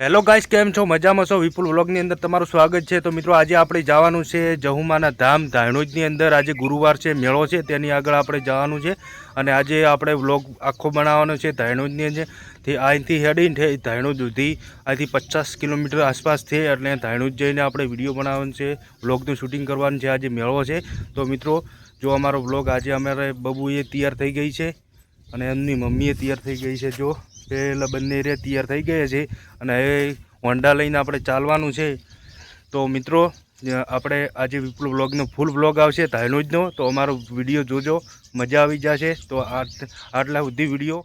Hello guys કેમ છો? મજામાં છો? વિપુલ વ્લોગની અંદર તમારું સ્વાગત છે. તો મિત્રો, આજે આપણે જવાનું છે જહુમાના ધામ, ધાણોજની અંદર. આજે ગુરુવાર છે, મેળો છે, તેની આગળ આપણે જવાનું છે. અને આજે આપણે વ્લોગ આખો બનાવવાનો છે ધાણોજની અંદર. તે અહીંથી હેડીને ધાણોજ સુધી, અહીંથી પચાસ કિલોમીટર આસપાસ છે. એટલે ધાણોજ જઈને આપણે વીડિયો બનાવવાનું છે, વ્લોગનું શૂટિંગ કરવાનું છે. આજે મેળો છે. તો મિત્રો, જો અમારો વ્લોગ આજે અમારે બબુએ તૈયાર થઈ ગઈ છે. અને એમની મમ્મીએ તૈયાર થઈ ગઈ છે, જો. પેલા બંને રે તૈયાર થઈ ગયા છે. અને હવે હોન્ડા લઈને આપણે ચાલવાનું છે. તો મિત્રો આપણે આજે વિપુલ વ્લોગનો ફૂલ વ્લોગ આવશે ધાયનોજનો તો અમારો વીડિયો જોજો. મજા આવી જશે. તો આટલા સુધી વીડિયો.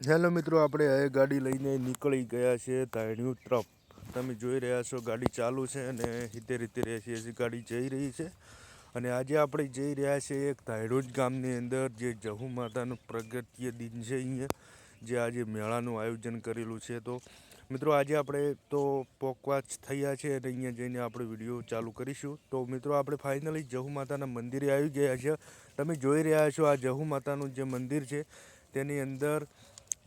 હેલો મિત્રો, આપણે હવે ગાડી લઈને નીકળી ગયા છે ધાયણ્યુ તરફ તમે જોઈ રહ્યા છો, ગાડી ચાલુ છે અને હિતે રીતે રહેશે છે ગાડી જઈ રહી છે. અને આજે આપણે જઈ રહ્યા છીએ એક ધાયરોજ ગામની અંદર, જે જહુ માતાનું પ્રગતિય દિન છે અહીંયા. જે આજે મેળાનું આયોજન કરેલું છે, તો મિત્રો આજે આપણે તો પોકવાચ થયા છે અને અહીંયા જઈને આપણે વીડિયો ચાલુ કરીશું. તો મિત્રો આપણે ફાઇનલી જહુ માતાના મંદિરે આવી ગયા છે. તમે જોઈ રહ્યા છો આ જહુ માતાનું જે મંદિર છે, તેની અંદર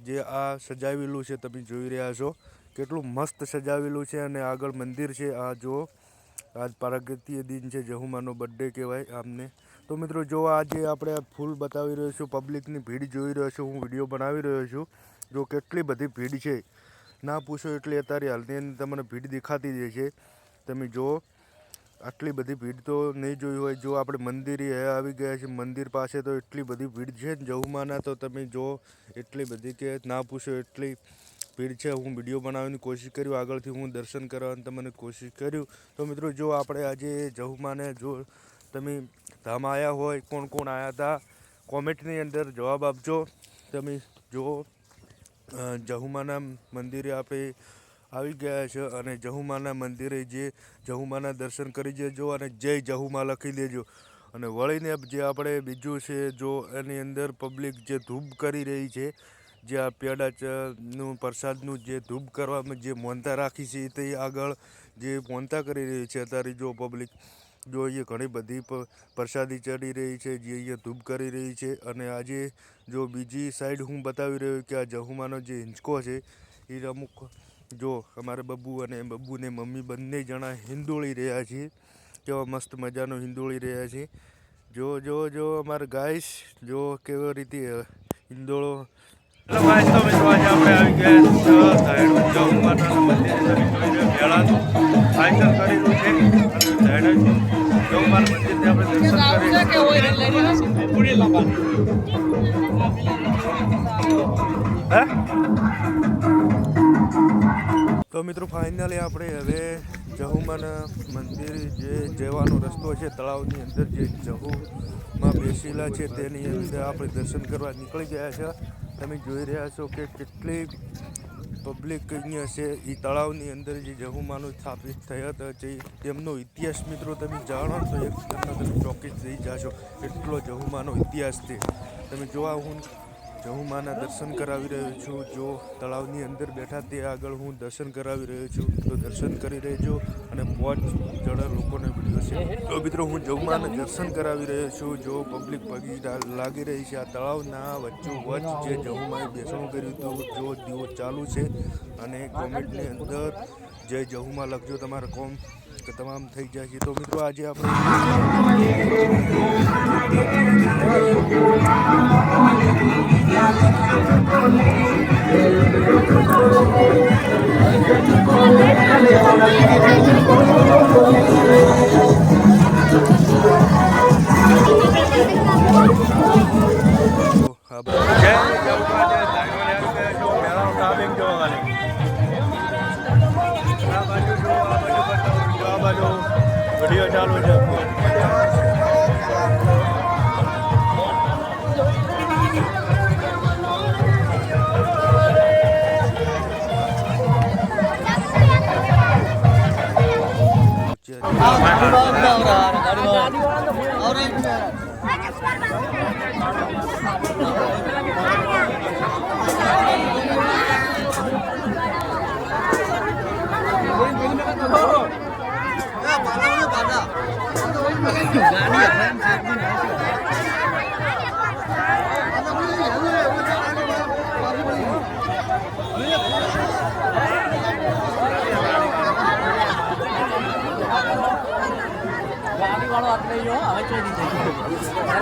જે આ સજાવેલું છે, તમે જોઈ રહ્યા છો. કેટલું મસ્ત સજાવેલું છે અને આગળ મંદિર છે. આ જો આજ પ્રાગત્ય દિન છે, જહુમાનો બર્થડે કહેવાય આમને. તો મિત્રો, જો આજે આપણે ફૂલ બતાવી રહ્યો છું પબ્લિકની ભીડ જોઈ રહ્યો છું, હું વીડિયો બનાવી રહ્યો છું, જો કેટલી બધી ભીડ છે, ના પૂછો એટલી અત્યારે હાલની અંદર તમને ભીડ દેખાતી જ છે તમે જુઓ આટલી બધી ભીડ તો નહીં જોઈ હોય. જો આપણે મંદિરે આવી ગયા છે મંદિર પાસે તો એટલી બધી ભીડ છે જહુમાના, તો તમે જો, એટલી બધી કે ના પૂછો એટલી ભીડ છે, હું વીડિયો બનાવવાની કોશિશ કર્યું, આગળથી હું દર્શન કરવાની તમને કોશિશ કર્યું. તો મિત્રો, જો આપણે આજે જહુમાને જો તમે ધામ આવ્યા હોય કોણ કોણ આવ્યા હતા, કોમેન્ટની અંદર જવાબ આપજો. તમે જો જહુમાના મંદિરે આપણે આવી ગયા છે અને જહુમાના મંદિરે જે જહુમાના દર્શન કરી જજો અને જય જહુમા લખી દેજો. અને વળીને જે આપણે બીજું છે, જો એની અંદર પબ્લિક જે ધૂપ કરી રહી છે જે આ પેડા નું પ્રસાદનું જે ધૂપ કરવામાં જે મોનતા રાખી છે તે આગળ જે મોનતા કરી રહી છે, અત્યારે જો પબ્લિક જો અહીંયા ઘણી બધી પ્રસાદી ચડી રહી છે, જે અહીંયા ધૂપ કરી રહી છે. અને આજે જો બીજી સાઈડ હું બતાવી રહ્યો કે આ જહુમાનો જે હિંચકો છે એ અમુક જો અમારે બબ્બુ અને બબ્બુને મમ્મી બંને જણા હિંદોળી રહ્યા છે. કેવા મસ્ત મજાનો હિંદોળી રહ્યા છે. જો જો જો અમારે ગાઈશ જો કેવી રીતે હિંદોળો તો મિત્રો આજે આપણે આવી ગયા ધાયણું જહુ માતાના મંદિરે. તમે દર્શન કરી તો મિત્રો ફાઇનલી આપણે હવે જહુમાના મંદિર જે જવાનો રસ્તો છે, તળાવની અંદર જે જહુમાં બેસેલા છે, તેની અંદર આપણે દર્શન કરવા નીકળી ગયા છે. તમે જોઈ રહ્યા છો કે કેટલી પબ્લિક અહીંયા છે. એ તળાવની અંદર જે જહુમાનું સ્થાપિત થયા હતા, જે તેમનો ઇતિહાસ મિત્રો તમે જાણો તો એક તમે ચોક્કસ થઈ જાશો. એટલો જહુમાનો ઇતિહાસ છે. તમે જોવા હું જહુમાના દર્શન કરાવી રહ્યો છું, જો તળાવની અંદર બેઠા તે આગળ હું દર્શન કરાવી રહ્યો છું, તો દર્શન કરી રહેજો અને પાંચ જણા લોકોને વીડિયો છે તો મિત્રો હું જહુમાના દર્શન કરાવી રહ્યો છું, જો પબ્લિક પગી લાગી રહી છે આ તળાવના વચ્ચો વચ્ચ જે જહુમાએ બેસણું કર્યું હતું જો દીવો ચાલુ છે અને કોમેન્ટની અંદર જય જહુમાં લખજો તમારા કોમ કે તમામ થઈ જાય છે. તો મિત્રો આજે આપણે કાર્યવાહી ચાલુ છે ગાડી વાળો આટલે જો હવે ચોરી થઈ ગયો.